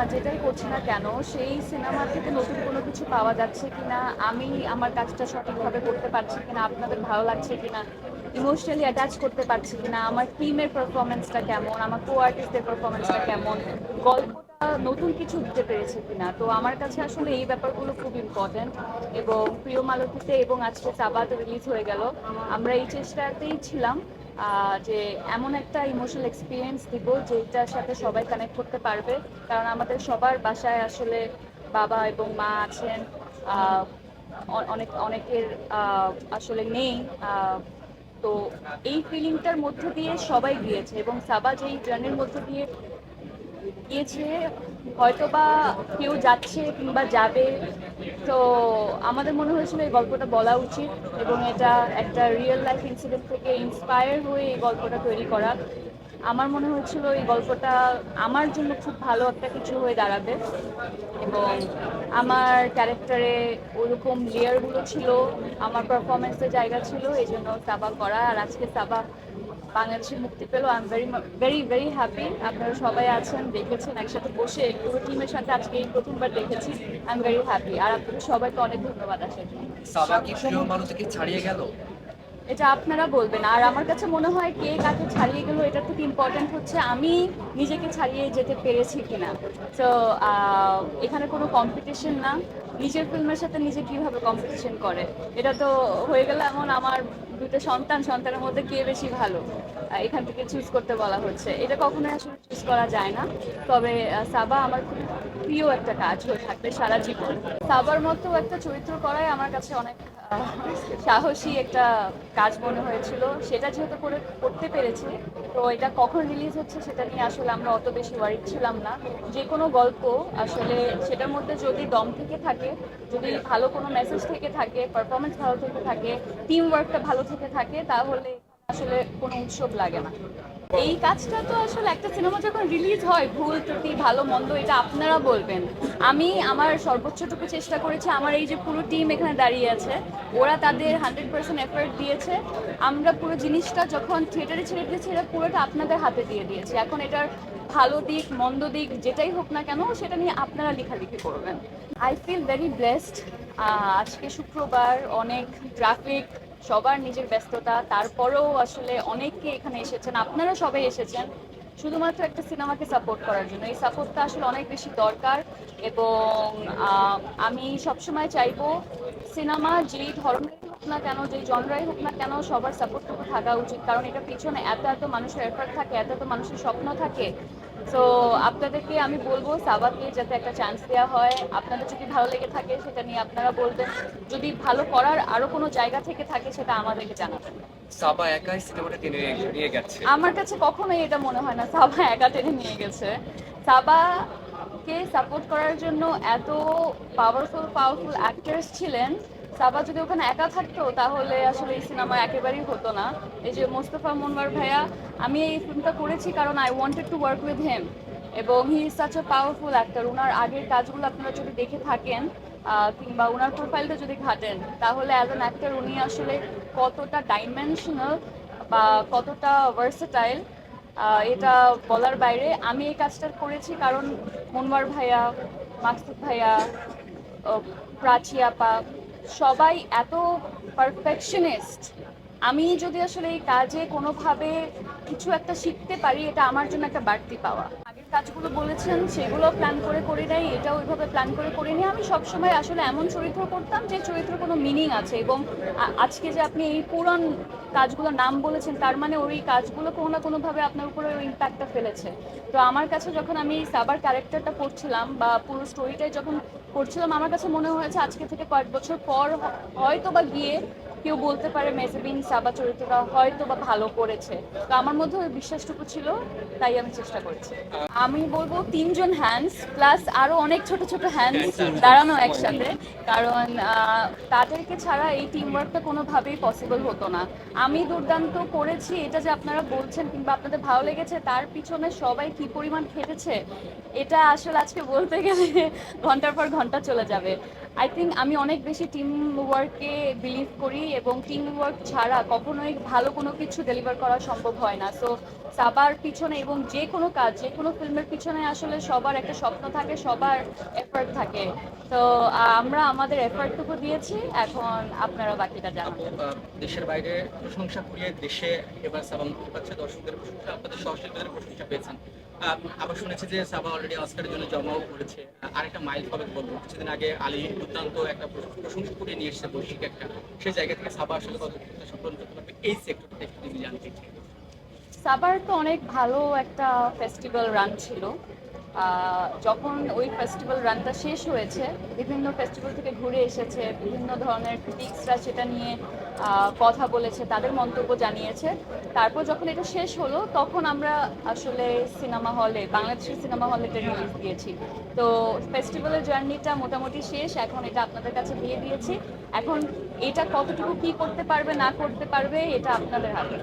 Cinema যেটাই করছি না কেন, সেই সিনেমা থেকে নতুন কোনো কিছু পাওয়া যাচ্ছে কিনা, আমি আমার কাজটা সঠিকভাবে করতে পারছি কিনা, আপনাদের ভালো লাগছে কিনা ইমোশনালি অ্যাটাচ করতে পারছি কিনা, আমার টিমের পারফরমেন্সটা কেমন, আমার কো আর্টিস্টদের পারফরমেন্সটা কেমন, গল্পটা নতুন কিছু দিতে পেরেছে কিনা। তো আমার কাছে আসলে এই ব্যাপারগুলো খুব ইম্পর্ট্যান্ট এবং প্রিয় মালতীতে এবং আজকে সাবাতে রিলিজ হয়ে গেল। আমরা এই চেষ্টাতেই ছিলাম। যে এমন একটা ইমোশনাল এক্সপিরিয়েন্স দিব যেটার সাথে সবাই কানেক্ট করতে পারবে। কারণ আমাদের সবার বাসায় আসলে বাবা এবং মা আছেন অনেক অনেকের আসলে নেই তো এই ফিলিংটার মধ্যে দিয়ে সবাই গিয়েছে এবং সাবা যেই জার্নির মধ্যে দিয়ে গিয়েছে হয়তো বা কেউ যাচ্ছে কিংবা যাবে। তো আমাদের মনে হয়েছিল এই গল্পটা বলা উচিত এবং এটা একটা রিয়েল লাইফ ইনসিডেন্ট থেকে ইন্সপায়ার হয়ে এই গল্পটা তৈরি করা। আমার মনে হয়েছিল এই গল্পটা আমার জন্য খুব ভালো একটা কিছু হয়ে দাঁড়াবে এবং আমার ক্যারেক্টারে ওরকম লেয়ারগুলো ছিল, আমার পারফরমেন্সের জায়গা ছিল, এই জন্য সাবা করা। আর আজকে সাবা বাংলাদেশে মুক্তি পেল। I am very very very happy আপনারা সবাই আছেন, দেখেছেন, একসাথে বসে পুরো টিমের সাথে আজকে এই প্রথমবার দেখেছি। আই এম ভেরি হ্যাপি আর আপনাদের সবাইকে অনেক ধন্যবাদ আসার জন্য। ছাড়িয়ে গেল? এটা আপনারা বলবেন। আর আমার কাছে মনে হয় কে কাকে ছাড়িয়ে গেল এটা থেকে ইম্পর্ট্যান্ট হচ্ছে আমি নিজেকে ছাড়িয়ে যেতে পেরেছি কিনা। তো এখানে কোনো কম্পিটিশন না। নিজের ফিল্মের সাথে নিজে কীভাবে কম্পিটিশন করে? এটা তো হয়ে গেল এমন আমার দুটো সন্তান, সন্তানের মধ্যে কে বেশি ভালো? এখান থেকে চুজ করতে বলা হচ্ছে। এটা কখনোই আসলে চুজ করা যায় না। তবে সাবা আমার খুব প্রিয় একটা কাজ হয়ে থাকবে সারা জীবন। সাবার মতো একটা চরিত্র করাই আমার কাছে অনেক সাহসী একটা কাজ মনে হয়েছিল। সেটা যেহেতু করে করতে পেরেছি, তো এটা কখন রিলিজ হচ্ছে সেটা নিয়ে আসলে আমরা অত বেশি ওয়ারিড ছিলাম না। যে কোনো গল্প আসলে সেটার মধ্যে যদি দম থেকে থাকে, যদি ভালো কোনো মেসেজ থেকে থাকে পারফরমেন্স ভালো থেকে থাকে টিম ওয়ার্কটা ভালো থেকে থাকে, তাহলে আসলে কোনো উৎসব লাগে না। এই কাজটা তো আসলে একটা সিনেমা যখন রিলিজ হয়, ভুল, ত্রুটি, ভালো, মন্দ, এটা আপনারা বলবেন। আমি আমার সর্বোচ্চটুকু চেষ্টা করেছি, আমার এই যে পুরো টিম এখানে দাঁড়িয়ে আছে, ওরা তাদের হান্ড্রেড পার্সেন্ট এফার্ট দিয়েছে। আমরা পুরো জিনিসটা যখন থিয়েটারে ছেড়ে দিয়েছি এটা পুরোটা আপনাদের হাতে দিয়ে দিয়েছি। এখন এটার ভালো দিক, মন্দ দিক, যেটাই হোক না কেন, সেটা নিয়ে আপনারা লেখালেখি করবেন। আই ফিল ভেরি ব্লেসড আজকে শুক্রবার, অনেক ট্রাফিক সবার নিজের ব্যস্ততা, তারপরেও আসলে অনেকে এখানে এসেছেন, আপনারা সবাই এসেছেন, শুধুমাত্র একটা সিনেমাকে সাপোর্ট করার জন্য। এই সাপোর্টটা আসলে অনেক বেশি দরকার এবং আমি সবসময় চাইব সিনেমা যেই ধরনের হোক না কেন যেই জনরাই হোক না কেন সবার সাপোর্টটুকু থাকা উচিত। কারণ এটা পিছনে এত এত মানুষের এফার্ট থাকে এত এত মানুষের স্বপ্ন থাকে। তো আপনাদেরকে আমি বলব সাবাকে যাতে একটা চান্স দেওয়া হয়। আপনাদের যদি ভালো লেগে থাকে সেটা নিয়ে আপনারা বলবেন। যদি ভালো করার আরও কোনো জায়গা থেকে থাকে সেটা আমাদেরকে জানাবেন। সাবা একাই সিনেমাটা টেনে নিয়ে- গেছে আমার কাছে কখনোই এটা মনে হয় না সাবা একা টেনে নিয়ে গেছে। সাবাকে সাপোর্ট করার জন্য এত পাওয়ারফুল পাওয়ারফুল অ্যাক্টার্স ছিলেন সাবা যদি ওখানে একা থাকতো, তাহলে আসলে এই সিনেমা একেবারেই হতো না। এই যে মোস্তফা মনবার ভাইয়া, আমি এই ফিল্মটা করেছি কারণ I wanted to work with Hem এবং he is such a powerful actor ওনার আগের কাজগুলো আপনারা যদি দেখে থাকেন কিংবা ওনার প্রোফাইলটা যদি ঘাটেন, তাহলে অ্যাজ অ্যান অ্যাক্টর উনি আসলে কতটা ডাইমেনশনাল বা কতটা ভার্সেটাইল এটা বলার বাইরে। আমি এই কাজটা করেছি কারণ মনওয়ার ভাইয়া, মাকসুদ ভাইয়া প্রাচী আপা সবাই এত পারফেকশনিস্ট আমি যদি আসলে এই কাজে কোনোভাবে কিছু একটা শিখতে পারি, এটা আমার জন্য একটা বাড়তি পাওয়া। কাজগুলো বলেছেন সেগুলো প্ল্যান করে করে নেই এটা ওইভাবে প্ল্যান করে করে নিই আমি সবসময় আসলে এমন চরিত্র করতাম যে চরিত্র কোনো মিনিং আছে এবং আজকে যে আপনি এই পুরান কাজগুলোর নাম বলেছেন, তার মানে ওই কাজগুলো কোনো না কোনোভাবে আপনার উপরে ওই ইম্প্যাক্টটা ফেলেছে। তো আমার কাছে যখন আমি সাবার ক্যারেক্টারটা পড়ছিলাম বা পুরো স্টোরিটাই যখন পড়ছিলাম, আমার কাছে মনে হয়েছে আজকে থেকে কয়েক বছর পর হয়তো বা গিয়ে কেউ বলতে পারে মেজেবিন সাবা চরিত্রটা হয়তো বা ভালো করেছে। তো আমার মধ্যে ওই বিশ্বাসটুকু ছিল তাই আমি চেষ্টা করছি। আমি বলব তিনজন হ্যান্ডস প্লাস আরও অনেক ছোট ছোট হ্যান্ডস দাঁড়ানো একসাথে। কারণ তাদেরকে ছাড়া এই টিম ওয়ার্কটা কোনোভাবেই পসিবল হতো না। আমি দুর্দান্ত করেছি এটা যে আপনারা বলছেন কিংবা আপনাদের ভালো লেগেছে তার পিছনে সবাই কি পরিমাণ খেটেছে এটা আসলে আজকে বলতে গেলে ঘণ্টার পর ঘণ্টা চলে যাবে। আই থিঙ্ক আমি অনেক বেশি টিম ওয়ার্কে বিলিভ করি এবং টিম ওয়ার্ক ছাড়া কখনোই ভালো কোনো কিছু ডেলিভার করা সম্ভব হয় না। সো সাবার পিছনে এবং যে কোনো কাজ, যে কোনো ফিল্মের পিছনে আসলে সবার একটা স্বপ্ন থাকে, সবার এফার্ট থাকে। তো আমরা আমাদের এফার্টটুকু দিয়েছি, এখন আপনারা বাকিটা আপু জানাবেন দেশের বাইরে প্রশংসা কুড়িয়ে দেশে এবার সাবা মুক্তি পাচ্ছে, দর্শকদের প্রশংসা, আপনাদের সহশিল্পীদের প্রশংসা পেয়েছেন। আবার শুনেছি যে সাবা অলরেডি অস্কারের জন্য জমাও করেছে। আরেকটা মাইল ফলক বলব, কিছুদিন আগে আলী দুর্দান্ত একটা প্রশংসা কুড়িয়ে নিয়ে এসেছে বৈশ্বিক একটা। সেই জায়গা থেকে সাবা আসলে কত সফল করতে পারবে এই সেক্টরটা একটু জানতে চাই। সাবার তো অনেক ভালো একটা ফেস্টিভ্যাল রান ছিল। যখন ওই ফেস্টিভ্যাল রানটা শেষ হয়েছে, বিভিন্ন ফেস্টিভ্যাল থেকে ঘুরে এসেছে, বিভিন্ন ধরনের ক্রিটিক্সরা সেটা নিয়ে কথা বলেছে, তাদের মন্তব্য জানিয়েছে। তারপর যখন এটা শেষ হলো, তখন আমরা আসলে সিনেমা হলে বাংলাদেশের সিনেমা হলে এটা রিলিজ দিয়েছি। তো ফেস্টিভ্যালের জার্নিটা মোটামুটি শেষ, এখন এটা আপনাদের কাছে দিয়ে দিয়েছি। এখন এটা কতটুকু কি করতে পারবে, না করতে পারবে, এটা আপনাদের হাতে।